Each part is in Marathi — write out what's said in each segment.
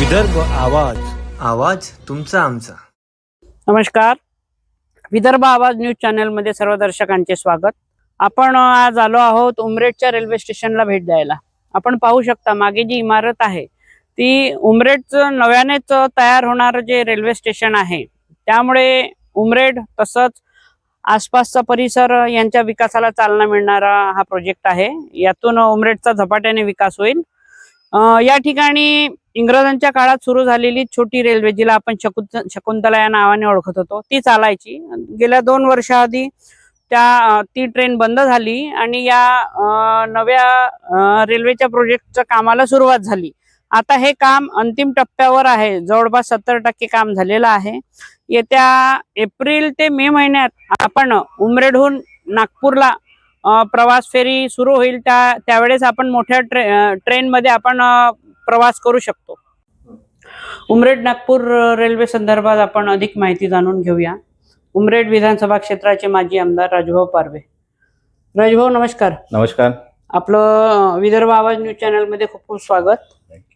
विदर्भ आवाज आवाज तुमचा आमचा. नमस्कार. विदर्भ आवाज न्यूज चॅनलमध्ये सर्व दर्शकांचे स्वागत. आपण आज आलो आहोत उमरेडच्या रेल्वे स्टेशनला भेट द्यायला. आपण पाहू शकता मागे जी इमारत आहे ती उमरेडचं नव्यानेच तयार होणारं जे रेल्वे स्टेशन आहे त्यामुळे उमरेड तसंच आसपासचा परिसर यांच्या विकासाला चालना मिळणारा हा प्रोजेक्ट आहे. यातून उमरेडचा झपाट्याने विकास होईल. या ठिकाणी इंग्रजांच्या काळात सुरू झालेली छोटी रेल्वे जिला आपण शकुंत शकुंतला या नावाने ओळखत होतो ती चालायची. गेल्या दोन वर्षाआधी त्या ती ट्रेन बंद झाली आणि या नव्या रेल्वेच्या प्रोजेक्टच्या कामाला सुरुवात झाली. आता हे काम अंतिम टप्प्यावर आहे. जवळपास सत्तर टक्के काम झालेलं आहे. येत्या एप्रिल ते मे महिन्यात आपण उमरेडहून नागपूरला प्रवास फेरी सुरू होईल त्या त्यावेळेस आपण मोठ्या ट्रे ट्रेनमध्ये आपण प्रवास करू शकतो. उमरेड नागपूर रेल्वे संदर्भात आपण अधिक माहिती जाणून घेऊया. उमरेड विधानसभा क्षेत्राचे माजी आमदार राजभाऊ पारवे. राजभाऊ नमस्कार. नमस्कार. आपलं विदर्भ आवाज न्यूज चॅनलमध्ये खूप खूप स्वागत.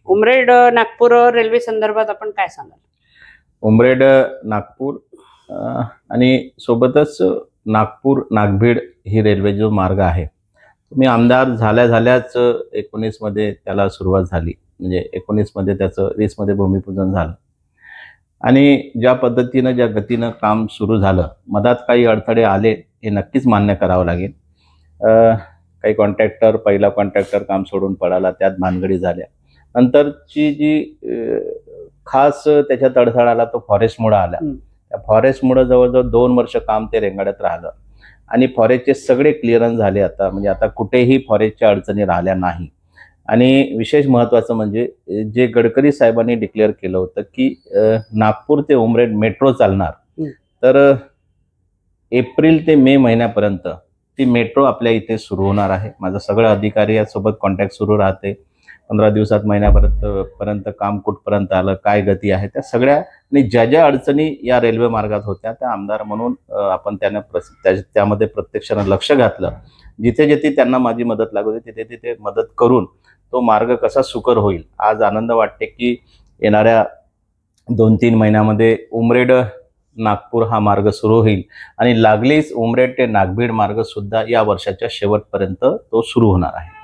उमरेड नागपूर रेल्वे संदर्भात आपण काय सांगाल? उमरेड नागपूर आणि सोबतच नागपूर नागभीड ही रेल्वे जो मार्ग आहे. मी आमदार झाल्या झाल्याच एकोणीसमध्ये त्याला सुरुवात झाली. म्हणजे एकोणीसमध्ये त्याचं वीसमध्ये भूमिपूजन झालं. आणि ज्या पद्धतीनं ज्या गतीनं काम सुरू झालं मधात काही अडथळे आले हे नक्कीच मान्य करावं लागेल. काही कॉन्ट्रॅक्टर पहिला कॉन्ट्रॅक्टर काम सोडून पडाला त्यात भानगडी झाल्या. नंतरची जी खास त्याच्यात अडथळा आला तो फॉरेस्टमुळं आला. फॉरेस्टमुळं जवळजवळ दोन वर्ष काम ते रेंगाळत राहिलं. आणि फॉरेस्टचे सगळे क्लिअरन्स झाले आता. म्हणजे आता कुठेही फॉरेस्टच्या अडचणी राहिल्या नाही. आणि विशेष महत्त्वाचं म्हणजे जे गडकरी साहेबांनी डिक्लेअर केलं होतं की नागपूर ते उमरेड मेट्रो चालणार. तर एप्रिल ते मे महिन्यापर्यंत ती मेट्रो आपल्या इथे सुरू होणार आहे. माझं सगळं अधिकारी यासोबत कॉन्टॅक्ट सुरू राहते. पंधरा दिवसात महिन्यापर्यंत पर्यंत काम कुठपर्यंत आलं काय गती आहे त्या सगळ्या आणि ज्या ज्या अडचणी या रेल्वे मार्गात होत्या त्या आमदार म्हणून आपण त्यानं प्रस त्या- त्यामध्ये प्रत्यक्षानं लक्ष घातलं. जिथे जिथे त्यांना माझी मदत लागत होती तिथे तिथे मदत करून तो मार्ग कसा सुकर होईल. आज आनंद वाटते की येणाऱ्या दोन तीन महिन्यामध्ये उमरेड नागपूर हा मार्ग सुरू होईल आणि लागलीच उमरेड ते नागभीड मार्ग सुद्धा या वर्षाच्या शेवटपर्यंत तो सुरू होणार आहे.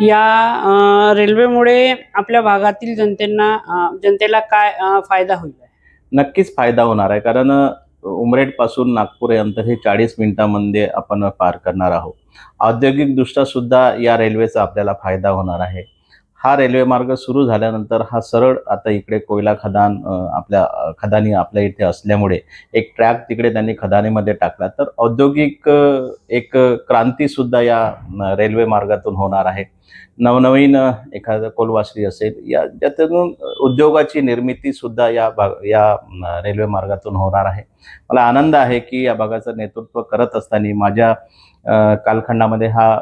या रेल्वेमुळे आपल्या भागातील जनतेना जनतेला काय फायदा होईल? नक्कीच फायदा होणार आहे. कारण उमरेडपासून नागपूर हे अंतर हे चाळीस मिनिटांमध्ये आपण पार करणार आहोत. औद्योगिकदृष्ट्या सुद्धा या रेल्वेचा आपल्याला फायदा होणार आहे. हा रेल्वे मार्ग सुरू झाल्यानंतर हा सरळ आता इकडे कोयला खदान आपल्या खदानी आपल्या इथे असल्यामुळे एक ट्रॅक तिकडे त्यांनी खदानीमध्ये टाकला. तर औद्योगिक एक क्रांतीसुद्धा या रेल्वे मार्गातून होणार आहे. नवनवीन एखादं कोलवासरी असेल या ज्यातून उद्योगाची निर्मिती सुद्धा या भाग या रेल्वे मार्गातून होणार आहे. मला आनंद आहे की या भागाचं नेतृत्व करत असताना माझ्या कालखंडामध्ये हा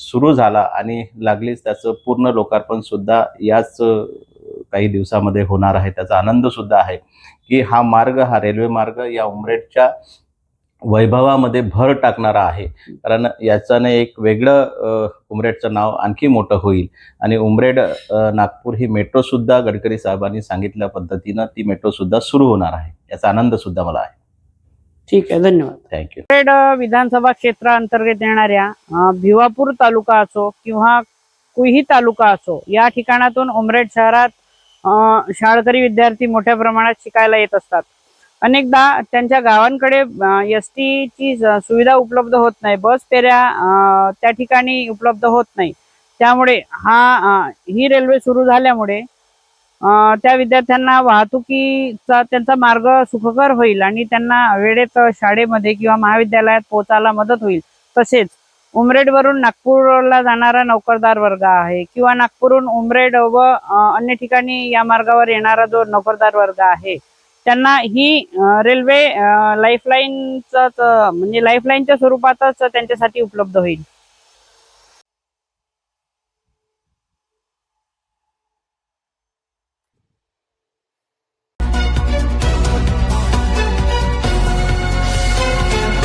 सुरू झाला आणि लागलीच त्याचं पूर्ण लोकार्पण सुद्धा याच काही दिवसामध्ये होणार आहे. त्याचा आनंद सुद्धा आहे की हा मार्ग हा रेल्वे मार्ग या उमरेडच्या वैभवामध्ये भर टाकणारा आहे. कारण याच्याने एक वेगळं उमरेडचं नाव आणखी मोठं होईल. आणि उमरेड नागपूर ही मेट्रो सुद्धा गडकरी साहेबांनी सांगितल्या पद्धतीनं ती मेट्रो सुद्धा सुरू होणार आहे. याचा आनंद सुद्धा मला आहे. ठीक आहे धन्यवाद. थँक्यू उमरेड विधानसभा क्षेत्राअंतर्गत येणाऱ्या भिवापूर तालुका असो किंवा कुही तालुका असो या ठिकाणातून उमरेड शहरात शाळकरी विद्यार्थी मोठ्या प्रमाणात शिकायला येत असतात. अनेकदा त्यांच्या गावांकडे एस टीची सुविधा उपलब्ध होत नाही. बस फेऱ्या त्या ठिकाणी उपलब्ध होत नाही. त्यामुळे हा ही रेल्वे सुरू झाल्यामुळे त्या विद्यार्थ्यांना वाहतुकीचा त्यांचा मार्ग सुखकर होईल आणि त्यांना वेळेत शाळेमध्ये किंवा महाविद्यालयात पोहोचायला मदत होईल. तसेच उमरेडवरून नागपूरला जाणारा नोकरदार वर्ग आहे किंवा नागपूरहून उमरेड व अन्य ठिकाणी या मार्गावर येणारा जो नोकरदार वर्ग आहे त्यांना ही रेल्वे लाईफलाईनच म्हणजे लाईफलाईनच्या स्वरूपातच त्यांच्यासाठी उपलब्ध होईल.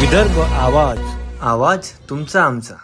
विदर्भ आवाज. आवाज तुमचा आमचा.